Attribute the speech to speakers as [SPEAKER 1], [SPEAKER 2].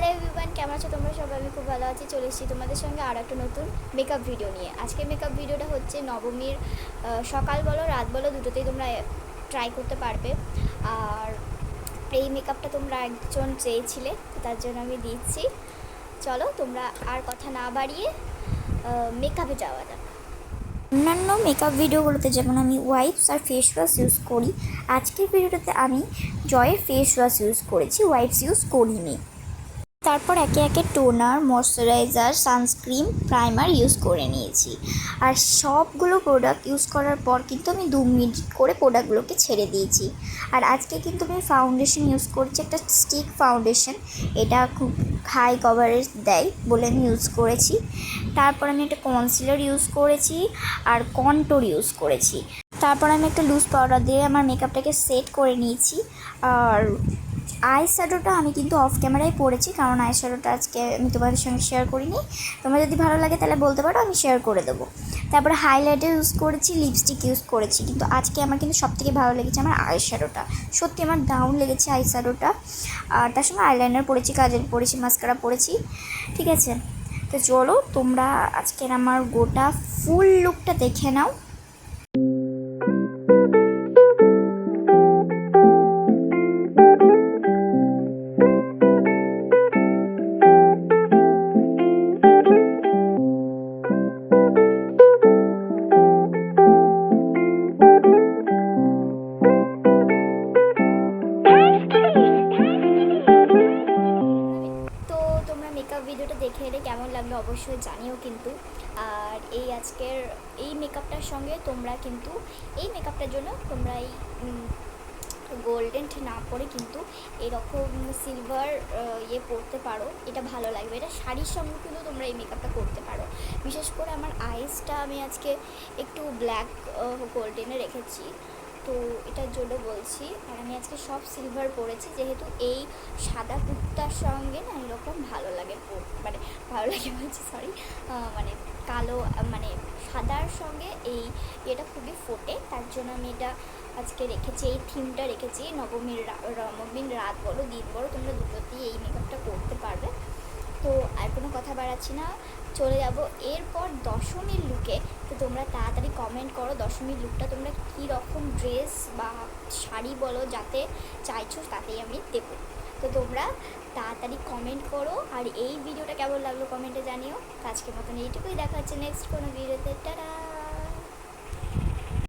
[SPEAKER 1] Hello everyone কেমন আছো তোমরা? সবাই আমি খুব ভালো আছি, চলে এসেছি তোমাদের সঙ্গে আর একটা নতুন মেকআপ ভিডিও নিয়ে। আজকে মেকআপ ভিডিওটা হচ্ছে নবমীর সকাল বলো, রাত বলো, দুটোতেই তোমরা ট্রাই করতে পারবে। আর এই মেকআপটা তোমরা একজন চেয়েছিলে তার জন্য আমি দিচ্ছি। চলো, তোমরা আর কথা না বাড়িয়ে মেকআপে যাওয়া যাক।
[SPEAKER 2] অন্যান্য মেকআপ ভিডিওগুলোতে যেমন আমি ওয়াইপস আর ফেস ওয়াশ ইউজ করি, আজকের ভিডিওটাতে আমি জয়ের ফেস ওয়াশ ইউজ করেছি ওয়াইপস ইউজ করিনি। তারপর একে একে toner, moisturiser, sunscreen, primer use করে নিয়েছি। আর সবগুলো প্রোডাক্ট ইউজ করার পর কিন্তু আমি দু মিনিট করে প্রোডাক্টগুলোকে ছেড়ে দিয়েছি। আর আজকে কিন্তু আমি ফাউন্ডেশন ইউজ করছি, একটা স্টিক ফাউন্ডেশন এটা খুব হাই কভারেজ দেয় বলে আমি ইউজ করেছি। তারপর আমি একটা কনসিলার ইউজ করেছি আর কন্টোর ইউজ করেছি। তারপর আমি একটা লুজ পাউডার দিয়ে আমার মেকআপটাকে সেট করে নিয়েছি। আর আই শ্যাডোটা আমি কিন্তু অফ ক্যামেরায় পড়েছি, কারণ আই শ্যাডোটা আজকে আমি তোমাদের সঙ্গে শেয়ার করিনি। তোমার যদি ভালো লাগে তাহলে বলতে পারো, আমি শেয়ার করে দেবো। তারপরে হাইলাইটার ইউজ করেছি লিপস্টিক ইউজ করেছি, কিন্তু আজকে আমার কিন্তু সবথেকে ভালো লেগেছে আমার আই শ্যাডোটা সত্যি আমার দারুণ লেগেছে আই শ্যাডোটা আর তার সঙ্গে আইলাইনার পরেছি, কাজল পরেছি মাস্কারা পরেছি, ঠিক আছে? তো চলো তোমরা আজকের আমার গোটা ফুল লুকটা দেখে নাও।
[SPEAKER 1] দেখে এলে কেমন লাগল অবশ্যই জানিও কিন্তু। আর এই আজকের এই মেকআপটার সঙ্গে তোমরা কিন্তু এই মেকআপটার জন্য তোমরা এই গোল্ডেন না পরে কিন্তু এরকম সিলভার ইয়ে পরতে পারো। এটা ভালো লাগবে। এটা শাড়ির সঙ্গে কিন্তু তোমরা এই মেকআপটা করতে পারো। বিশেষ করে আমার আইসটা আমি আজকে একটু ব্ল্যাক গোল্ডেনে রেখেছি। তো এটার জন্য বলছি, আর আমি আজকে সব সিলভার পরেছি। যেহেতু এই সাদা কুর্তার সঙ্গে লাগে মানে ভালো লাগে বলছি সরি মানে কালো মানে সাদার সঙ্গে এই এটা খুবই ফোটে, তার জন্য আমি এটা আজকে রেখেছি, এই থিমটা রেখেছি, নবমীর নবমীর রাত বলো, দিন বলো, তোমরা দুটোতেই এই মেকআপটা করতে পারবে। তো আর কোনো কথা বাড়াচ্ছি না, চলে যাব। এরপর দশমীর লুকে তো তোমরা তাড়াতাড়ি কমেন্ট করো, দশমীর লুকটা তোমরা কী রকম ড্রেস বা শাড়ি বলো, যাতে চাইছো, তাতেই আমি দেবো। তো তোমরা তাড়াতাড়ি কমেন্ট করো। আর এই ভিডিওটা কেমন লাগল কমেন্টে জানিও। আজকের মতন এইটুকুই। দেখা হচ্ছে নেক্সট কোনো ভিডিওতে টাটা!